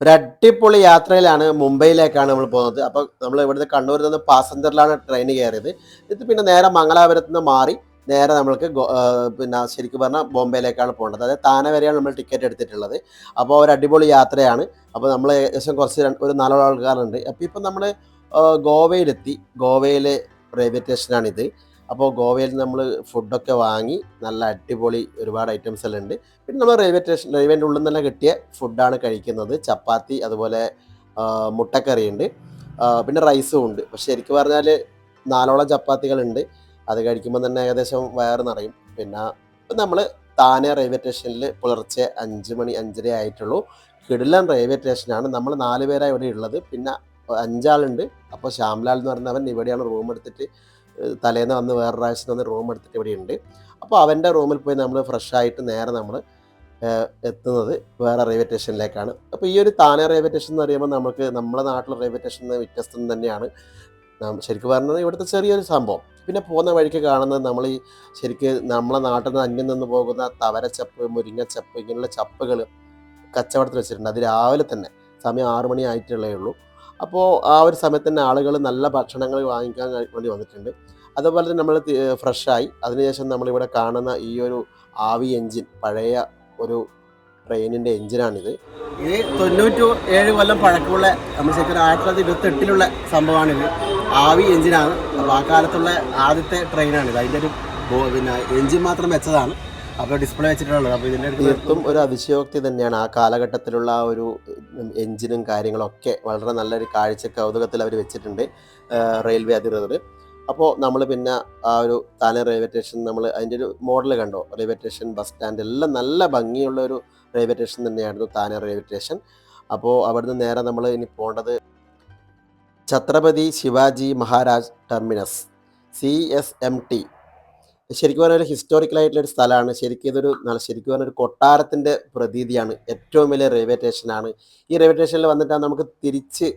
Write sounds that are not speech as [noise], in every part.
ഒരു അടിപൊളി യാത്രയിലാണ് മുംബൈയിലേക്കാണ് നമ്മൾ പോകുന്നത്. അപ്പോൾ നമ്മൾ ഇവിടുന്ന് കണ്ണൂരിൽ നിന്ന് പാസഞ്ചറിലാണ് ട്രെയിൻ കയറിയത്. ഇത് പിന്നെ നേരെ മംഗലാപുരത്ത് നിന്ന് മാറി നേരെ നമ്മൾക്ക് പിന്നെ ശരിക്കും പറഞ്ഞാൽ ബോംബെയിലേക്കാണ് പോകേണ്ടത്. അതായത് താന വരെയാണ് നമ്മൾ ടിക്കറ്റ് എടുത്തിട്ടുള്ളത്. അപ്പോൾ ഒരു അടിപൊളി യാത്രയാണ്. അപ്പോൾ നമ്മൾ ഏകദേശം കുറച്ച് ഒരു നാലോളം ആൾക്കാരുണ്ട്. അപ്പോൾ ഇപ്പം നമ്മൾ ഗോവയിലെത്തി. ഗോവയിലെ റെയിൽവേ സ്റ്റേഷനാണിത്. അപ്പോൾ ഗോവയിൽ നമ്മൾ ഫുഡൊക്കെ വാങ്ങി നല്ല അടിപൊളി ഒരുപാട് ഐറ്റംസ് എല്ലാം ഉണ്ട്. പിന്നെ നമ്മൾ റെയിൽവേ സ്റ്റേഷൻ റെയിൽവേന്റെ ഉള്ളിൽ തന്നെ കിട്ടിയ ഫുഡാണ് കഴിക്കുന്നത്. ചപ്പാത്തി അതുപോലെ മുട്ടക്കറിയുണ്ട് പിന്നെ റൈസും ഉണ്ട്. പക്ഷെ ശരിക്കും പറഞ്ഞാൽ നാലോളം ചപ്പാത്തികളുണ്ട് അത് കഴിക്കുമ്പോൾ തന്നെ ഏകദേശം വയറ് നിറയും. പിന്നെ നമ്മൾ താനെ റെയിൽവേ സ്റ്റേഷനിൽ പുലർച്ചെ അഞ്ച് മണി അഞ്ചര ആയിട്ടുള്ളൂ. കിടിലൻ റെയിൽവേ സ്റ്റേഷനാണ് നമ്മൾ നാല് പേരാണ് ഇവിടെ ഉള്ളത്. പിന്നെ അഞ്ചാളുണ്ട്. അപ്പോൾ ശ്യാംലാൽ എന്ന് പറയുന്നവൻ ഇവിടെയാണ് റൂം എടുത്തിട്ട് തലേന്ന് വന്ന് വേറെ പ്രാവശ്യം വന്ന് റൂം എടുത്തിട്ട് ഇവിടെ ഉണ്ട് അപ്പോൾ അവന്റെ റൂമിൽ പോയി നമ്മൾ ഫ്രഷ് ആയിട്ട് നേരെ നമ്മൾ എത്തുന്നത് വേറെ റെയിൽവേ സ്റ്റേഷനിലേക്കാണ് അപ്പോൾ ഈ ഒരു താനെ റെയിൽവേ സ്റ്റേഷൻ എന്ന് പറയുമ്പോൾ നമുക്ക് നമ്മുടെ നാട്ടിലെ റെയിൽവേ സ്റ്റേഷൻ വ്യത്യസ്തം തന്നെയാണ്. ശരിക്കും പറഞ്ഞത് ഇവിടുത്തെ ചെറിയൊരു സംഭവം. പിന്നെ പോകുന്ന വഴിക്ക് കാണുന്നത് നമ്മൾ ഈ ശരിക്കും നമ്മളെ നാട്ടിൽ നിന്ന് അന്യം നിന്ന് പോകുന്ന തവരച്ചപ്പ് മുരിങ്ങച്ചപ്പ് ഇങ്ങനെയുള്ള ചപ്പുകൾ കച്ചവടത്തിൽ വെച്ചിട്ടുണ്ട്. അത് രാവിലെ തന്നെ. സമയം ആറു മണി ആയിട്ടുള്ളേ ഉള്ളൂ. അപ്പോൾ ആ ഒരു സമയത്ത് തന്നെ ആളുകൾ നല്ല ഭക്ഷണങ്ങൾ വാങ്ങിക്കാൻ വേണ്ടി വന്നിട്ടുണ്ട്. അതുപോലെ തന്നെ നമ്മൾ ഫ്രഷായി. അതിനുശേഷം നമ്മളിവിടെ കാണുന്ന ഈ ഒരു ആവി എഞ്ചിൻ പഴയ ഒരു ട്രെയിനിന്റെ എൻജിനാണിത് ഇത് തൊണ്ണൂറ്റി ഏഴ് കൊല്ലം പഴക്കമുള്ള നമ്മൾ ശരിക്കും ആയിരത്തി തൊള്ളായിരത്തി ഇരുപത്തി എട്ടിലുള്ള സംഭവമാണിത്. ആവി എഞ്ചിനാണ്. അപ്പോൾ ആ കാലത്തുള്ള ആദ്യത്തെ ട്രെയിനാണിത്. അതിന്റെ ഒരു പിന്നെ എഞ്ചിൻ മാത്രം വെച്ചതാണ്. ഡിസ്പ്ലേ അപ്പോൾ തീർത്തും ഒരു അതിശയോക്തി തന്നെയാണ് ആ കാലഘട്ടത്തിലുള്ള ആ ഒരു കാര്യങ്ങളും ഒക്കെ വളരെ നല്ലൊരു കാഴ്ച കൗതുകത്തിൽ അവർ വെച്ചിട്ടുണ്ട് റെയിൽവേ അധികൃതർ. അപ്പോൾ നമ്മൾ പിന്നെ ആ ഒരു താനെ റെയിൽവേ സ്റ്റേഷൻ നമ്മൾ അതിന്റെ ഒരു മോഡൽ കണ്ടോ? റെയിൽവേ സ്റ്റേഷൻ ബസ് സ്റ്റാൻഡ് എല്ലാം നല്ല ഭംഗിയുള്ള ഒരു റെയിൽവേ സ്റ്റേഷൻ തന്നെയായിരുന്നു താനെ റെയിൽവേ സ്റ്റേഷൻ. അപ്പോൾ അവിടുന്ന് നേരെ നമ്മൾ ഇനി പോകേണ്ടത് Chhatrapati Shivaji Maharaj terminus C S M T. ശരിക്കും പറഞ്ഞാൽ ഒരു ഹിസ്റ്റോറിക്കൽ ആയിട്ടുള്ള ഒരു സ്ഥലമാണ്. ശരിക്കും ഇതൊരു ശരിക്കും പറഞ്ഞ ഒരു കൊട്ടാരത്തിന്റെ പ്രതീതിയാണ്. ഏറ്റവും വലിയ റെയിൽവേ സ്റ്റേഷനാണ് ഈ റെയിൽവേ സ്റ്റേഷനിൽ വന്നിട്ടാണ് നമുക്ക് തിരിച്ച്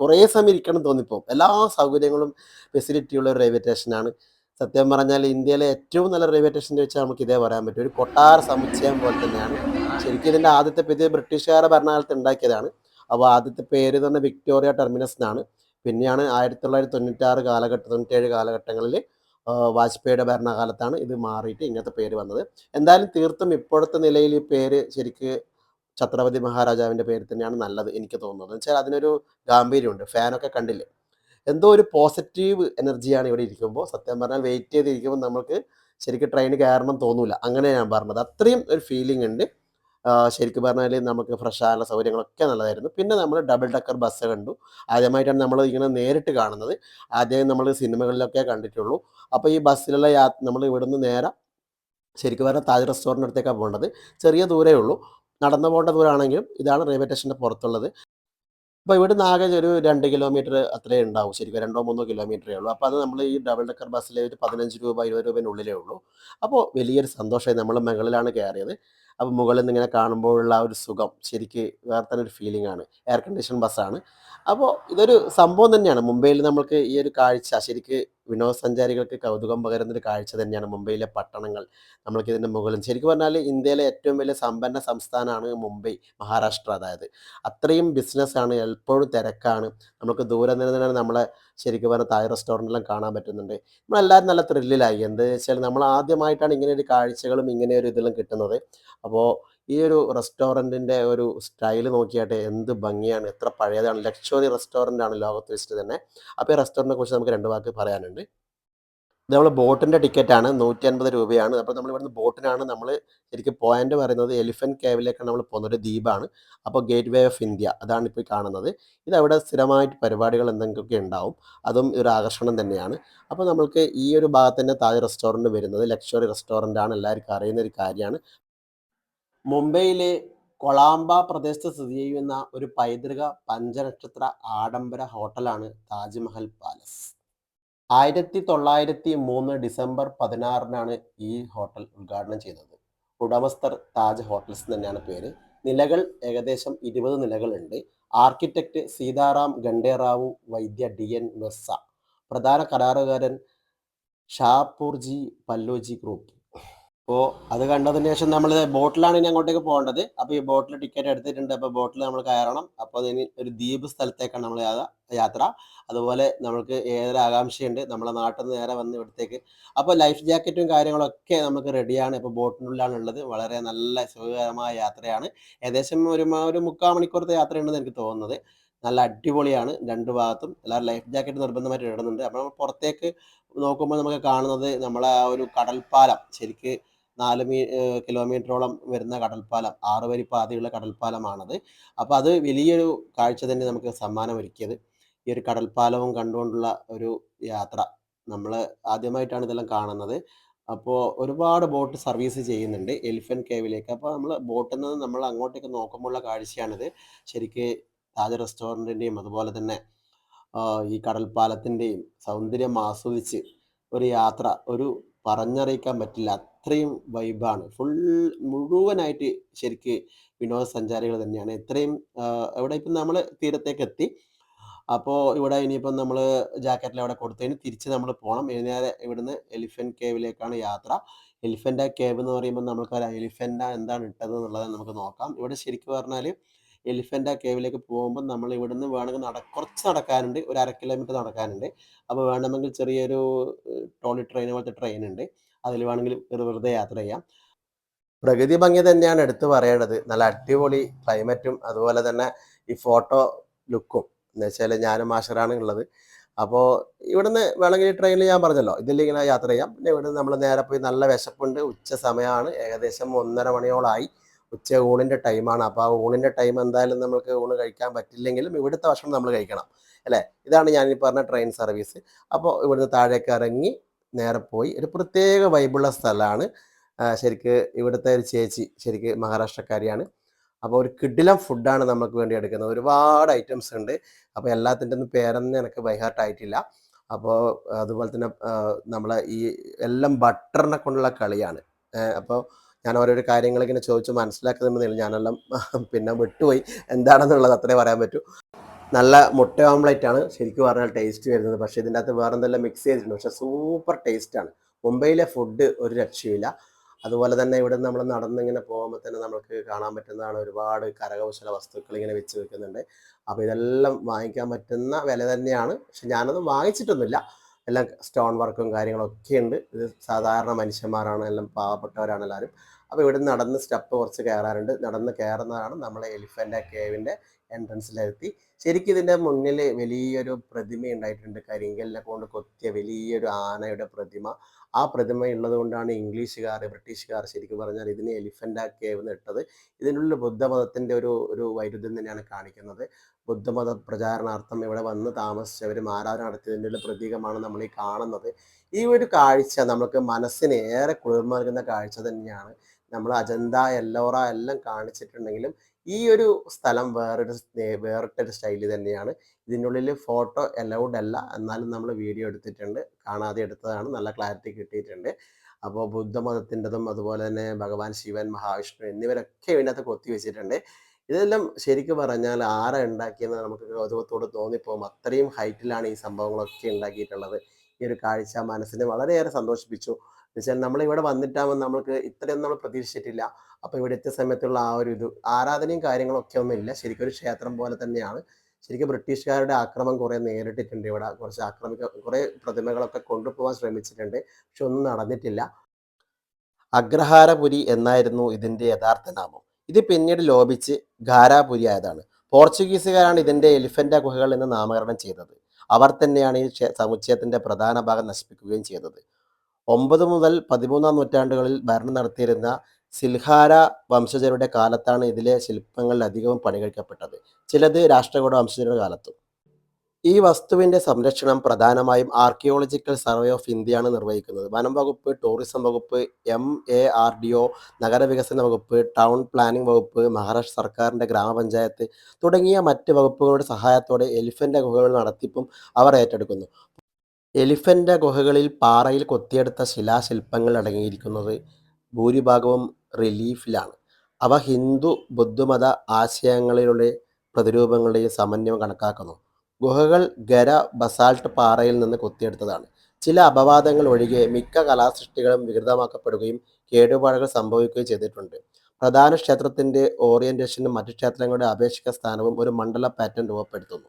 കുറേ സമയം ഇരിക്കണം തോന്നിപ്പോൾ എല്ലാ സൗകര്യങ്ങളും ഫെസിലിറ്റിയുള്ള ഒരു റെയിൽവേ സ്റ്റേഷനാണ് സത്യം പറഞ്ഞാൽ ഇന്ത്യയിലെ ഏറ്റവും നല്ല റെയിൽവേ സ്റ്റേഷൻ വെച്ചാൽ നമുക്ക് ഇതേ പറയാൻ പറ്റും. ഒരു കൊട്ടാര സമുച്ചയം പോലെ തന്നെയാണ്. ശരിക്കും ഇതിന്റെ ആദ്യത്തെ പേര് ബ്രിട്ടീഷുകാരുടെ ഭരണകാലത്ത് ഉണ്ടാക്കിയതാണ്. അപ്പോൾ ആദ്യത്തെ പേര് തന്നെ വിക്ടോറിയ ടെർമിനസ് എന്നാണ്. പിന്നെയാണ് ആയിരത്തി തൊള്ളായിരത്തി തൊണ്ണൂറ്റാറ് കാലഘട്ടം തൊണ്ണൂറ്റേഴ് കാലഘട്ടങ്ങളിൽ വാജ്പേയിയുടെ ഭരണകാലത്താണ് ഇത് മാറിയിട്ട് ഇങ്ങനത്തെ പേര് വന്നത്. എന്തായാലും തീർത്തും ഇപ്പോഴത്തെ നിലയിൽ ഈ പേര് ശരിക്ക് ഛത്രപതി മഹാരാജാവിന്റെ പേര് തന്നെയാണ് നല്ലത് എനിക്ക് തോന്നുന്നത്. എന്ന് വെച്ചാൽ അതിനൊരു ഗാംഭീര്യമുണ്ട്. ഫാനൊക്കെ കണ്ടില്ലേ? എന്തോ ഒരു പോസിറ്റീവ് എനർജിയാണ് ഇവിടെ ഇരിക്കുമ്പോൾ. സത്യം പറഞ്ഞാൽ വെയിറ്റ് ചെയ്തിരിക്കുമ്പോൾ നമുക്ക് ശരിക്കും ട്രെയിൻ കയറണം തോന്നൂല. അങ്ങനെ ഞാൻ പറഞ്ഞത്. അത്രയും ഒരു ഫീലിംഗ് ഉണ്ട്. ശരിക്കും പറഞ്ഞാൽ നമുക്ക് ഫ്രഷ് ആയുള്ള സൗകര്യങ്ങളൊക്കെ നല്ലതായിരുന്നു. പിന്നെ നമ്മൾ ഡബിൾ ഡക്കർ ബസ് കണ്ടു. ആദ്യമായിട്ടാണ് നമ്മൾ ഇങ്ങനെ നേരിട്ട് കാണുന്നത്. ആദ്യം നമ്മൾ സിനിമകളിലൊക്കെ കണ്ടിട്ടുള്ളൂ. അപ്പോൾ ഈ ബസ്സിലുള്ള യാ നമ്മൾ ഇവിടുന്ന് നേരെ ശരിക്കും പറഞ്ഞാൽ താജ് റെസ്റ്റോറന്റ് അടുത്തേക്കാണ് പോകേണ്ടത്. ചെറിയ ദൂരമേ ഉള്ളൂ. നടന്നു പോകേണ്ട ദൂരമാണെങ്കിലും ഇതാണ് റെയിൽവേ സ്റ്റേഷന്റെ പുറത്തുള്ളത്. അപ്പോൾ ഇവിടുന്ന് ആകെ ഒരു രണ്ട് കിലോമീറ്റർ അത്രേ ഉണ്ടാവും ശരിക്കും രണ്ടോ മൂന്നോ കിലോമീറ്ററേ ഉള്ളൂ അപ്പോൾ അത് നമ്മൾ ഈ ഡബിൾ ഡെക്കർ ബസ്സിലെ ഒരു പതിനഞ്ച് രൂപ ഇരുപത് രൂപേനുള്ളിലേ ഉള്ളൂ. അപ്പോൾ വലിയൊരു സന്തോഷമായി നമ്മൾ മുകളിലാണ് കയറിയത്. അപ്പോൾ മുകളിൽ നിന്ന് ഇങ്ങനെ കാണുമ്പോഴുള്ള ആ ഒരു സുഖം ശരിക്ക് വേറെ തന്നെ ഒരു ഫീലിംഗ് ആണ്. എയർ കണ്ടീഷൻ ബസ്സാണ് അപ്പോൾ ഇതൊരു സംഭവം തന്നെയാണ്. മുംബൈയിൽ നമുക്ക് ഈ ഒരു കാഴ്ച ശരിക്ക് വിനോദസഞ്ചാരികൾക്ക് കൗതുകം പകരുന്ന ഒരു കാഴ്ച തന്നെയാണ് മുംബൈയിലെ പട്ടണങ്ങൾ. നമ്മൾക്ക് ഇതിന്റെ മുകളിൽ ശരിക്കും പറഞ്ഞാൽ ഇന്ത്യയിലെ ഏറ്റവും വലിയ സമ്പന്ന സംസ്ഥാനമാണ് മുംബൈ മഹാരാഷ്ട്ര അതായത്. അത്രയും ബിസിനസ്സാണ് എപ്പോഴും തിരക്കാണ്. നമുക്ക് ദൂരെ നിന്ന് തന്നെ നമ്മളെ ശരിക്കും പറഞ്ഞാൽ തായ് റെസ്റ്റോറന്റെല്ലാം കാണാൻ പറ്റുന്നുണ്ട്. നമ്മളെല്ലാവരും നല്ല ത്രില്ലിലായി എന്താ വെച്ചാൽ നമ്മൾ ആദ്യമായിട്ടാണ് ഇങ്ങനെ ഒരു കാഴ്ചകളും ഇങ്ങനെ ഒരു ഇതെല്ലാം കിട്ടുന്നത്. അപ്പോൾ ഈ ഒരു റെസ്റ്റോറന്റിന്റെ ഒരു സ്റ്റൈൽ നോക്കിയാട്ടെ എന്ത് ഭംഗിയാണ് എത്ര പഴയതാണ് ലക്ഷറി റെസ്റ്റോറന്റ് ആണ് ലോകത്ത് വെച്ചിട്ട് തന്നെ. അപ്പോൾ ഈ റെസ്റ്റോറന്റിനെ കുറിച്ച് നമുക്ക് രണ്ട് വാക്ക് പറയാനുണ്ട്. ഇത് നമ്മൾ ബോട്ടിന്റെ ടിക്കറ്റാണ് നൂറ്റി അൻപത് രൂപയാണ്. അപ്പോൾ നമ്മൾ ഇവിടുന്ന് ബോട്ടിനാണ് നമ്മൾ ശരിക്കും പോയിന്റ് പറയുന്നത് എലിഫന്റ് കേവിലേക്കാണ് നമ്മൾ പോകുന്നത് ഒരു ദ്വീപാണ്. അപ്പോൾ ഗേറ്റ് വേ ഓഫ് ഇന്ത്യ അതാണ് ഇപ്പോൾ കാണുന്നത്. ഇത് അവിടെ സ്ഥിരമായിട്ട് പരിപാടികൾ എന്തെങ്കിലുമൊക്കെ ഉണ്ടാവും. അതും ഒരു ആകർഷണം തന്നെയാണ്. അപ്പോൾ നമുക്ക് ഈ ഒരു ഭാഗത്ത് തന്നെ താഴെ റെസ്റ്റോറന്റ് വരുന്നത്. ലക്ഷറി റെസ്റ്റോറന്റ് ആണ് എല്ലാവർക്കും അറിയുന്ന ഒരു കാര്യമാണ്. മുംബൈയിലെ കൊളാമ്പ പ്രദേശത്ത് സ്ഥിതി ചെയ്യുന്ന ഒരു പൈതൃക പഞ്ചനക്ഷത്ര ആഡംബര ഹോട്ടലാണ് താജ്മഹൽ പാലസ്. ആയിരത്തി തൊള്ളായിരത്തി മൂന്ന് ഡിസംബർ പതിനാറിനാണ് ഈ ഹോട്ടൽ ഉദ്ഘാടനം ചെയ്തത്. ഉടമസ്ഥർ താജ് ഹോട്ടൽസ് തന്നെയാണ് പേര്. നിലകൾ ഏകദേശം ഇരുപത് നിലകളുണ്ട്. ആർക്കിടെക്ട് സീതാറാം ഖണ്ഡേറാവു വൈദ്യ ഡി എൻ മെസ്സ പ്രധാന കരാറുകാരൻ ഷാപൂർജി പല്ലോജി ഗ്രൂപ്പ്. അപ്പോൾ അത് കണ്ടതിന് ശേഷം നമ്മൾ ബോട്ടിലാണ് ഇനി അങ്ങോട്ടേക്ക് പോകേണ്ടത്. അപ്പോൾ ഈ ബോട്ടിൽ ടിക്കറ്റ് എടുത്തിട്ടുണ്ട്. അപ്പോൾ ബോട്ടിൽ നമ്മൾ കയറണം. അപ്പോൾ അതിന് ഒരു ദ്വീപ് സ്ഥലത്തേക്കാണ് നമ്മൾ യാത്ര. അതുപോലെ നമുക്ക് ഏതൊരു ആകാംക്ഷയുണ്ട് നമ്മളെ നാട്ടിൽ നിന്ന് നേരെ വന്ന് ഇവിടത്തേക്ക്. അപ്പോൾ ലൈഫ് ജാക്കറ്റും കാര്യങ്ങളൊക്കെ നമുക്ക് റെഡിയാണ് ഇപ്പോൾ ബോട്ടിനുള്ളിലാണ് ഉള്ളത്. വളരെ നല്ല സുഖകരമായ യാത്രയാണ്. ഏകദേശം ഒരു ഒരു മുക്കാൽ മണിക്കൂറത്തെ യാത്രയുണ്ടെന്ന് എനിക്ക് തോന്നുന്നത്. നല്ല അടിപൊളിയാണ്. രണ്ട് ഭാഗത്തും എല്ലാവരും ലൈഫ് ജാക്കറ്റ് നിർബന്ധമായിട്ട് ഇടുന്നുണ്ട് അപ്പോൾ നമ്മൾ പുറത്തേക്ക് നോക്കുമ്പോൾ നമുക്ക് കാണുന്നത് നമ്മളെ ആ ഒരു കടൽപ്പാലം. ശരിക്ക് നാല് മീ കിലോമീറ്ററോളം വരുന്ന കടൽപ്പാലം ആറ് വരി പാതയുള്ള കടൽപ്പാലമാണത്. അപ്പോൾ അത് വലിയൊരു കാഴ്ച തന്നെ നമുക്ക് സമ്മാനമൊരുക്കിയത്. ഈ ഒരു കടൽപ്പാലവും കണ്ടുകൊണ്ടുള്ള ഒരു യാത്ര നമ്മൾ ആദ്യമായിട്ടാണ് ഇതെല്ലാം കാണുന്നത്. അപ്പോൾ ഒരുപാട് ബോട്ട് സർവീസ് ചെയ്യുന്നുണ്ട് എലിഫൻ കേവിലേക്ക്. അപ്പോൾ നമ്മൾ ബോട്ടിൽ നിന്ന് നമ്മൾ അങ്ങോട്ടേക്ക് നോക്കുമ്പോഴുള്ള കാഴ്ചയാണിത്. ശരിക്ക് താജ് റെസ്റ്റോറന്റിന്റെയും അതുപോലെ തന്നെ ഈ കടൽപ്പാലത്തിന്റെയും സൗന്ദര്യം ആസ്വദിച്ച് ഒരു യാത്ര ഒരു പറഞ്ഞറിയിക്കാൻ പറ്റില്ല. അത്രയും വൈബാണ് ഫുൾ മുഴുവനായിട്ട് ശരിക്ക് വിനോദസഞ്ചാരികൾ തന്നെയാണ്. ഇത്രയും ഇവിടെ ഇപ്പം നമ്മൾ തീരത്തേക്ക് എത്തി അപ്പോൾ ഇവിടെ ഇനിയിപ്പം നമ്മൾ ജാക്കറ്റിൽ അവിടെ കൊടുത്തതിന് തിരിച്ച് നമ്മൾ പോകണം നേരെ ഇവിടുന്ന് എലിഫന്റ് കേവിലേക്കാണ് യാത്ര. എലിഫന്റ് കേവ് എന്ന് പറയുമ്പോൾ നമുക്ക് എലിഫന്റ എന്താണ് ഇട്ടത് എന്നുള്ളത് നമുക്ക് നോക്കാം. ഇവിടെ ശരിക്കും പറഞ്ഞാൽ എലിഫന്റ് കേവിലേക്ക് പോകുമ്പോൾ നമ്മൾ ഇവിടുന്ന് വേണമെങ്കിൽ നട കുറച്ച് നടക്കാനുണ്ട്. ഒരു അര കിലോമീറ്റർ നടക്കാനുണ്ട്. അപ്പോൾ വേണമെങ്കിൽ ചെറിയൊരു ടോളി ട്രെയിൻ പോലത്തെ ട്രെയിൻ ഉണ്ട്. അതിൽ വേണമെങ്കിൽ വെറു- വെറുതെ യാത്ര ചെയ്യാം. പ്രകൃതി ഭംഗി തന്നെയാണ് എടുത്തു പറയേണ്ടത്. നല്ല അടിപൊളി ക്ലൈമറ്റും അതുപോലെ തന്നെ ഈ ഫോട്ടോ ലുക്കും എന്ന് വെച്ചാൽ ഞാനും മാഷറാണ് ഉള്ളത്. അപ്പോൾ ഇവിടുന്ന് വേണമെങ്കിൽ ട്രെയിനിൽ ഞാൻ പറഞ്ഞല്ലോ ഇതിലിങ്ങനെ യാത്ര ചെയ്യാം. പിന്നെ ഇവിടുന്ന് നമ്മൾ നേരെ പോയി നല്ല വിശപ്പുണ്ട്. ഉച്ച സമയമാണ്. ഏകദേശം ഒന്നര മണിയോളായി. ഉച്ച ഊണിന്റെ ടൈമാണ് അപ്പോൾ ആ ഊണിന്റെ ടൈം എന്തായാലും നമുക്ക് ഊണ് കഴിക്കാൻ പറ്റില്ലെങ്കിലും ഇവിടുത്തെ ഭക്ഷണം നമ്മൾ കഴിക്കണം. അല്ലേ? ഇതാണ് ഞാൻ ഈ പറഞ്ഞ ട്രെയിൻ സർവീസ് അപ്പോൾ ഇവിടുന്ന് താഴേക്ക് ഇറങ്ങി നേരെ പോയി. ഒരു പ്രത്യേക വൈബുള്ള സ്ഥലമാണ്. ശരിക്ക് ഇവിടുത്തെ ഒരു ചേച്ചി ശരിക്ക് മഹാരാഷ്ട്രക്കാരിയാണ്. അപ്പോൾ ഒരു കിഡിലം ഫുഡാണ് നമുക്ക് വേണ്ടി എടുക്കുന്നത്. ഒരുപാട് ഐറ്റംസ് ഉണ്ട്. അപ്പോൾ എല്ലാത്തിന്റെ ഒന്നും പേരൊന്നും എനിക്ക് ബൈഹാർട്ട് ആയിട്ടില്ല. അപ്പോൾ അതുപോലെ തന്നെ നമ്മളെ ഈ എല്ലാം ബട്ടറിനെ കൊണ്ടുള്ള കളിയാണ്. അപ്പോൾ ഞാൻ ഓരോരോ കാര്യങ്ങൾ ഇങ്ങനെ ചോദിച്ച് മനസ്സിലാക്കുന്നുണ്ടെന്നില്ല. ഞാനെല്ലാം [laughs] പിന്നെ വിട്ടുപോയി. എന്താണെന്നുള്ളത് അത്രേ പറയാൻ പറ്റൂ. നല്ല മുട്ട ഓംലേറ്റ് ആണ് ശരിക്കും പറഞ്ഞാൽ ടേസ്റ്റ് വരുന്നത്. പക്ഷേ ഇതിന്റെ അകത്ത് വേറെ എന്തെല്ലാം മിക്സ് ചെയ്തിട്ടുണ്ട്. പക്ഷേ സൂപ്പർ ടേസ്റ്റാണ് മുംബൈയിലെ ഫുഡ് ഒരു രക്ഷയില്ല അതുപോലെ തന്നെ ഇവിടെ നമ്മൾ നടന്നിങ്ങനെ പോകുമ്പോൾ തന്നെ നമുക്ക് കാണാൻ പറ്റുന്നതാണ് ഒരുപാട് കരകൗശല വസ്തുക്കൾ ഇങ്ങനെ വെച്ച് വെക്കുന്നുണ്ട് അപ്പോൾ ഇതെല്ലാം വാങ്ങിക്കാൻ പറ്റുന്ന വില തന്നെയാണ്. പക്ഷെ ഞാനത് വാങ്ങിച്ചിട്ടൊന്നുമില്ല. എല്ലാം സ്റ്റോൺ വർക്കും കാര്യങ്ങളൊക്കെ ഉണ്ട്. ഇത് സാധാരണ മനുഷ്യന്മാരാണ്. എല്ലാം പാവപ്പെട്ടവരാണ് എല്ലാവരും. അപ്പോൾ ഇവിടെ നടന്ന് സ്റ്റെപ്പ് കുറച്ച് കയറാറുണ്ട് നടന്ന് കയറുന്നതാണ് നമ്മളെ എലിഫന്റ് കേവിന്റെ എൻട്രൻസിലെത്തി. ശരിക്കും ഇതിന്റെ മുന്നിൽ വലിയൊരു പ്രതിമ ഉണ്ടായിട്ടുണ്ട്. കരിങ്കലിനെ കൊണ്ട് കൊത്തിയ വലിയൊരു ആനയുടെ പ്രതിമ. ആ പ്രതിമ ഉള്ളതുകൊണ്ടാണ് ഇംഗ്ലീഷുകാർ ബ്രിട്ടീഷുകാർ ശരിക്കും പറഞ്ഞാൽ ഇതിനെ എലിഫന്റ് കേവ് എന്ന് ഇട്ടത്. ഇതിനുള്ളിൽ ബുദ്ധമതത്തിന്റെ ഒരു ഒരു വൈരുദ്ധ്യം തന്നെയാണ് കാണിക്കുന്നത്. ബുദ്ധമത പ്രചാരണാർത്ഥം ഇവിടെ വന്ന് താമസിച്ചവരും ആരാധന നടത്തിയതിന്റെ പ്രതീകമാണ് നമ്മൾ ഈ കാണുന്നത്. ഈ ഒരു കാഴ്ച നമുക്ക് മനസ്സിന് ഏറെ കുളിർമ നൽകുന്ന കാഴ്ച തന്നെയാണ്. നമ്മൾ അജന്ത എല്ലോറ എല്ലാം കാണിച്ചിട്ടുണ്ടെങ്കിലും ഈ ഒരു സ്ഥലം വേറൊരു വേറിട്ടൊരു സ്റ്റൈൽ തന്നെയാണ്. ഇതിനുള്ളിൽ ഫോട്ടോ അലൗഡ് അല്ല. എന്നാലും നമ്മൾ വീഡിയോ എടുത്തിട്ടുണ്ട്. കാണാതെ എടുത്തതാണ്. നല്ല ക്ലാരിറ്റി കിട്ടിയിട്ടുണ്ട്. അപ്പോൾ ബുദ്ധമതത്തിന്റെതും അതുപോലെ തന്നെ ഭഗവാൻ ശിവൻ മഹാവിഷ്ണു എന്നിവരൊക്കെ ഇതിനകത്ത് കൊത്തി വെച്ചിട്ടുണ്ട്. ഇതെല്ലാം ശരിക്കും പറഞ്ഞാൽ ആരാ ഉണ്ടാക്കിയെന്ന് നമുക്ക് കൗതുകത്തോട് തോന്നിപ്പോകും. അത്രയും ഹൈറ്റിലാണ് ഈ സംഭവങ്ങളൊക്കെ ഉണ്ടാക്കിയിട്ടുള്ളത്. ഈ ഒരു കാഴ്ച മനസ്സിനെ വളരെയേറെ സന്തോഷിപ്പിച്ചു. എന്നുവെച്ചാൽ നമ്മൾ ഇവിടെ വന്നിട്ടാകുമ്പോൾ നമ്മൾക്ക് ഇത്രയൊന്നും നമ്മൾ പ്രതീക്ഷിച്ചിട്ടില്ല. അപ്പോൾ ഇവിടെ എത്തിയ സമയത്തുള്ള ആ ഒരു ഇത് ആരാധനയും കാര്യങ്ങളൊക്കെ ഒന്നുമില്ല ശരിക്കും ഒരു ക്ഷേത്രം പോലെ തന്നെയാണ്. ശരിക്കും ബ്രിട്ടീഷുകാരുടെ ആക്രമം കുറേ നേരിട്ടിട്ടുണ്ട് ഇവിടെ. കുറച്ച് ആക്രമിക്ക കുറേ പ്രതിമകളൊക്കെ കൊണ്ടുപോകാൻ ശ്രമിച്ചിട്ടുണ്ട്. പക്ഷെ ഒന്നും നടന്നിട്ടില്ല. അഗ്രഹാരപുരി എന്നായിരുന്നു ഇതിന്റെ യഥാർത്ഥ നാമം. ഇത് പിന്നീട് ലോപിച്ച് ഖാരാപുരി ആയതാണ്. പോർച്ചുഗീസുകാരാണ് ഇതിന്റെ എലിഫന്റ ഗുഹകൾ എന്ന് നാമകരണം ചെയ്തത്. അവർ തന്നെയാണ് ഈ സമുച്ചയത്തിന്റെ പ്രധാന ഭാഗം നശിപ്പിക്കുകയും ചെയ്തത്. ഒമ്പത് മുതൽ പതിമൂന്നാം നൂറ്റാണ്ടുകളിൽ ഭരണം നടത്തിയിരുന്ന സിൽഹാര വംശജരുടെ കാലത്താണ് ഇതിലെ ശില്പങ്ങളിൽ അധികവും പണികഴിക്കപ്പെട്ടത് ചിലത് രാഷ്ട്രകൂട വംശജരുടെ കാലത്തും. ഈ വസ്തുവിന്റെ സംരക്ഷണം പ്രധാനമായും ആർക്കിയോളജിക്കൽ സർവേ ഓഫ് ഇന്ത്യയാണ് നിർവഹിക്കുന്നത്. വനം വകുപ്പ് ടൂറിസം വകുപ്പ് M A R D O നഗരവികസന വകുപ്പ് ടൗൺ പ്ലാനിംഗ് വകുപ്പ് മഹാരാഷ്ട്ര സർക്കാരിന്റെ ഗ്രാമപഞ്ചായത്ത് തുടങ്ങിയ മറ്റ് വകുപ്പുകളുടെ സഹായത്തോടെ എലിഫന്റ് ഗുഹകൾ നടത്തിപ്പും അവർ ഏറ്റെടുക്കുന്നു. എലിഫന്റ് ഗുഹകളിൽ പാറയിൽ കൊത്തിയെടുത്ത ശിലാശില്പങ്ങൾ അടങ്ങിയിരിക്കുന്നത് ഭൂരിഭാഗവും റിലീഫിലാണ്. അവ ഹിന്ദു ബുദ്ധമത ആശയങ്ങളിലുള്ള പ്രതിരൂപങ്ങളുടെയും സമന്വയം കണക്കാക്കുന്നു. ഗുഹകൾ ഗര ബസാൾട്ട് പാറയിൽ നിന്ന് കൊത്തിയെടുത്തതാണ്. ചില അപവാദങ്ങൾ ഒഴികെ മിക്ക കലാസൃഷ്ടികളും വികൃതമാക്കപ്പെടുകയും കേടുപാടുകൾ സംഭവിക്കുകയും ചെയ്തിട്ടുണ്ട്. പ്രധാന ക്ഷേത്രത്തിന്റെ ഓറിയന്റേഷനും മറ്റു ക്ഷേത്രങ്ങളുടെ ആപേക്ഷിക സ്ഥാനവും ഒരു മണ്ഡല പാറ്റേൺ രൂപപ്പെടുത്തുന്നു.